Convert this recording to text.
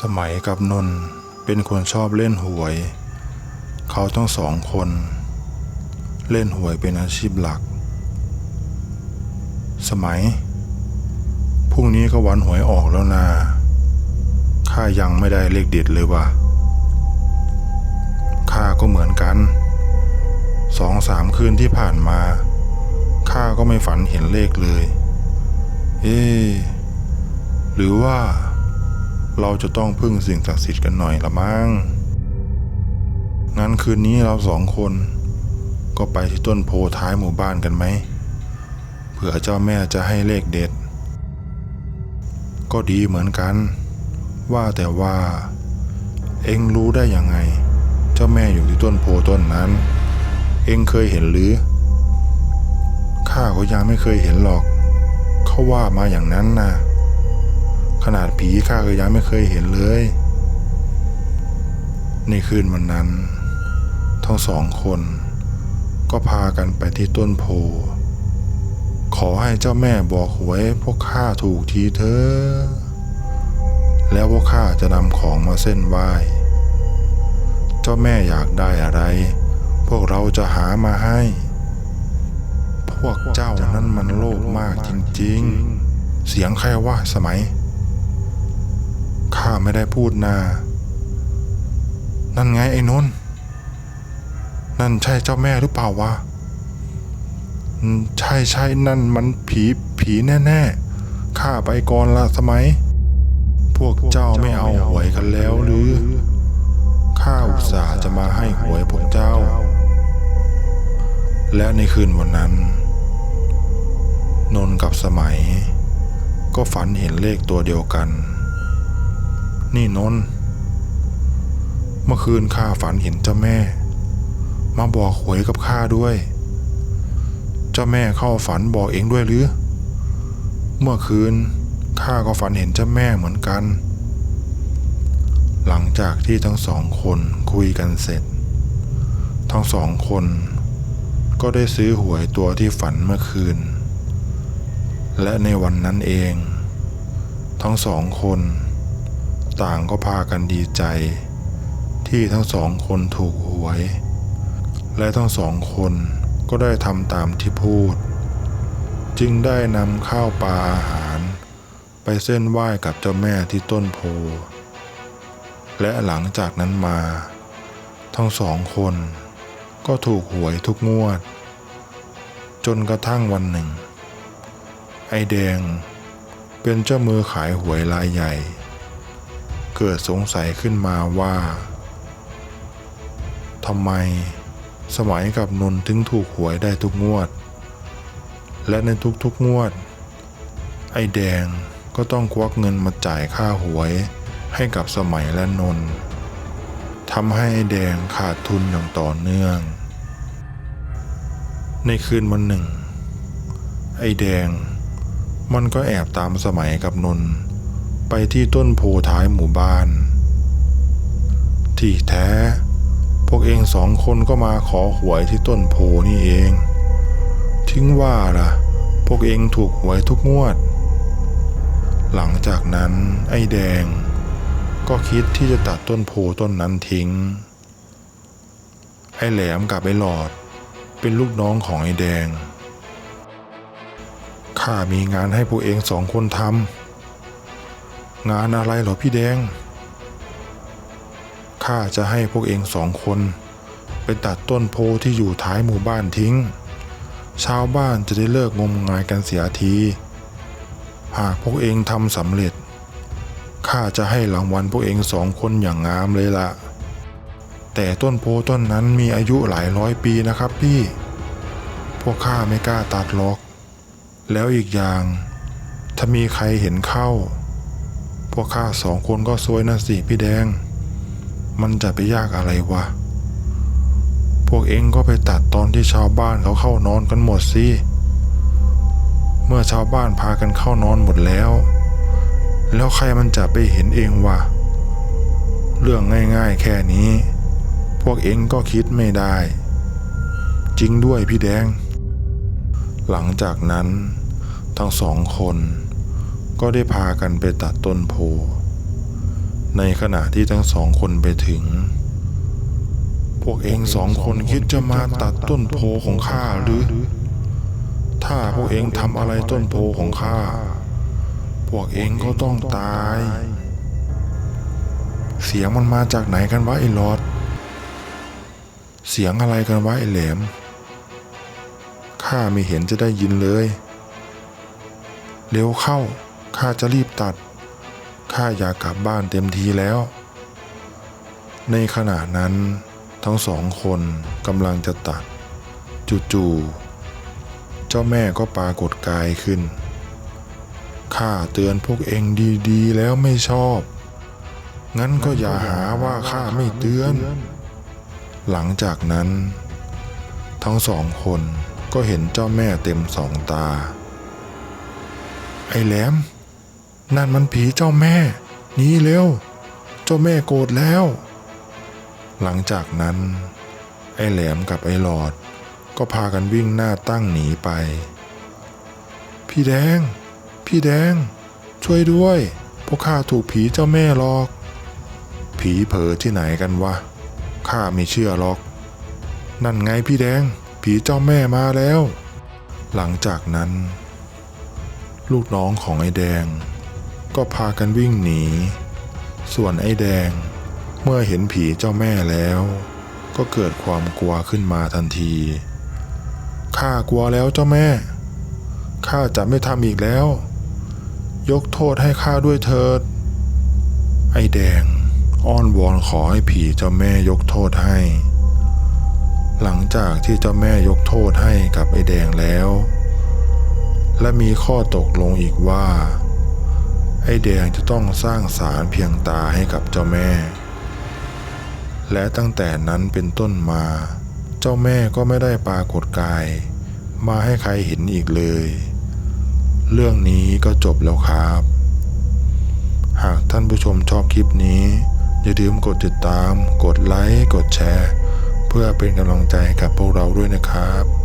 สมัยกับนนท์เป็นคนชอบเล่นหวย เขาทั้งสองคน เล่นหวยเป็นอาชีพหลัก สมัยพรุ่งนี้ก็วันหวยออกแล้วนาข้ายังไม่ได้เลขเด็ดเลยว่ะข้าก็เหมือนกันสองสามคืนที่ผ่านมาข้าก็ไม่ฝันเห็นเลขเลย เอ๊หรือว่า เราจะต้องพึ่งสิ่งศักดิ์สิทธิ์กันหน่อยละมั้ง งั้นคืนนี้เราสองคน ก็ไปที่ต้นโพท้ายหมู่บ้านกันไหม เผื่อเจ้าแม่จะให้เลขเด็ด ก็ดีเหมือนกัน ว่าแต่ว่า เอ็งรู้ได้ยังไง เจ้าแม่อยู่ที่ต้นโพต้นนั้น เอ็งเคยเห็นหรือ ข้าก็ยังไม่เคยเห็นหรอก เขาว่ามาอย่างนั้นนะ ขนาดผีข้าก็ยังไม่เคยเห็นเลย ในคืนวันนั้น ทั้งสองคน ก็พากันไปที่ต้นโพ ขอให้เจ้าแม่บอกหวยพวกข้าถูกทีเถอะ แล้วพวกข้าจะนำของมาเส้นไหว้ เจ้าแม่อยากได้อะไร พวกเราจะหามาให้ พวกเจ้านั้นมันโลภมากจริง ๆเสียงใครว่าสมัย ข้าไม่ได้พูดนานั่นไงไอ้นนท์นั่นใช่เจ้าแม่หรือเปล่าวะใช่ใช่นั่นมันผีผีแน่ๆข้าไปก่อนละสมัย พวกเจ้าไม่เอาหวยกันแล้วหรือข้าอุตส่าห์จะมาให้หวยพวกเจ้า และในคืนวันนั้น นนท์กับสมัย ก็ฝันเห็นเลขตัวเดียวกัน นี่นนท์เมื่อคืนข้าฝันเห็นเจ้าแม่ มาบอกหวยกับข้าด้วย เจ้าแม่เข้าฝันบอกเองด้วยหรือ เมื่อคืนข้าก็ฝันเห็นเจ้าแม่เหมือนกัน หลังจากที่ทั้งสองคนคุยกันเสร็จ ทั้งสองคนก็ได้ซื้อหวยตัวที่ฝันเมื่อคืน และในวันนั้นเอง ทั้งสองคน ต่างก็พากันดีใจ ที่ทั้งสองคนถูกหวย และทั้งสองคนก็ได้ทำตามที่พูด จึงได้นำข้าวปลาอาหาร ไปเส้นไหว้กับเจ้าแม่ที่ต้นโพ และหลังจากนั้นมา ทั้งสองคนก็ถูกหวยทุกงวด จนกระทั่งวันหนึ่ง ไอแดงเป็นเจ้ามือขายหวยรายใหญ่ เกิดสงสัยขึ้นมาว่าทำไมสมัยกับนนท์ถึงถูกหวยได้ทุกงวด และในทุกๆงวด ไอ้แดงก็ต้องควักเงินมาจ่ายค่าหวยให้กับสมัยและนนท์ทำให้ไอ้แดงขาดทุนอย่างต่อเนื่อง ในคืนวันหนึ่ง ไอ้แดงมันก็แอบตามสมัยกับนนท์ ไปที่ต้นโพท้ายหมู่บ้าน ที่แท้ พวกเองสองคนก็มาขอหวยที่ต้นโพนี่เอง ทิ้งว่าล่ะ พวกเองถูกหวยทุกงวด หลังจากนั้นไอ้แดง ก็คิดที่จะตัดต้นโพต้นนั้นทิ้ง ไอ้แหลมกับไอ้หลอด เป็นลูกน้องของไอ้แดงข้ามีงานให้พวกเองสองคนทำ งานอะไรเหรอพี่แดง ข้าจะให้พวกเองสองคน ไปตัดต้นโพที่อยู่ท้ายหมู่บ้านทิ้ง ชาวบ้านจะได้เลิกงมงายกันเสียที หากพวกเองทำสำเร็จ ข้าจะให้รางวัลพวกเองสองคนอย่างงามเลยละแต่ต้นโพต้นนั้นมีอายุหลายร้อยปีนะครับพี่ พวกข้าไม่กล้าตัดหรอก แล้วอีกอย่าง ถ้ามีใครเห็นเข้า พวกข้าสองคนก็ซวยนะสิพี่แดง มันจะไปยากอะไรวะ พวกเองก็ไปตัดตอนที่ชาวบ้านเขาเข้านอนกันหมดสิ เมื่อชาวบ้านพากันเข้านอนหมดแล้ว แล้วใครมันจะไปเห็นเองวะ เรื่องง่ายๆแค่นี้ พวกเองก็คิดไม่ได้ จริงด้วยพี่แดง หลังจากนั้นทั้งสองคน ก็ได้พากันไปตัดต้นโพ ในขณะที่ทั้งสองคนไปถึง พวกเองสองคนคิดจะมาตัดต้นโพของข้าหรือ ถ้าพวกเองทำอะไรต้นโพของข้า พวกเองก็ต้องตาย เสียงมันมาจากไหนกันวะไอ้หลอด เสียงอะไรกันวะไอ้แหลม ข้าไม่เห็นจะได้ยินเลยเร็วเข้า ข้าจะรีบตัด ข้าอยากกลับบ้านเต็มทีแล้ว ในขณะนั้นทั้งสองคนกำลังจะตัด จู่ๆเจ้าแม่ก็ปรากฏกายขึ้น ข้าเตือนพวกเองดีๆ แล้วไม่ชอบ งั้นก็อย่าหาว่าข้าไม่เตือน หลังจากนั้น ทั้งสองคนก็เห็นเจ้าแม่เต็มสองตา ไอ้แหลม นั่นมันผีเจ้าแม่หนีเร็ว เจ้าแม่โกรธแล้ว หลังจากนั้น ไอ้แหลมกับไอ้หลอด ก็พากันวิ่งหน้าตั้งหนีไป พี่แดง พี่แดง ช่วยด้วย พวกข้าถูกผีเจ้าแม่หลอก ผีเผลอที่ไหนกันวะข้าไม่เชื่อหรอก นั่นไงพี่แดง ผีเจ้าแม่มาแล้ว หลังจากนั้น ลูกน้องของไอ้แดง ก็พากันวิ่งหนี ส่วนไอ้แดง เมื่อเห็นผีเจ้าแม่แล้ว ก็เกิดความกลัวขึ้นมาทันทีข้ากลัวแล้วเจ้าแม่ข้าจะไม่ทำอีกแล้ว ยกโทษให้ข้าด้วยเถิด ไอ้แดงอ้อนวอนขอให้ผีเจ้าแม่ยกโทษให้ หลังจากที่เจ้าแม่ยกโทษให้กับไอ้แดงแล้ว และมีข้อตกลงอีกว่า ไอ้แดงจะต้องสร้างศาลเพียงตาให้กับเจ้าแม่ และตั้งแต่นั้นเป็นต้นมา เจ้าแม่ก็ไม่ได้ปรากฏกาย มาให้ใครเห็นอีกเลย เรื่องนี้ก็จบแล้วครับ หากท่านผู้ชมชอบคลิปนี้ อย่าลืมกดติดตาม กดไลค์ กดแชร์ เพื่อเป็นกำลังใจให้กับพวกเราด้วยนะครับ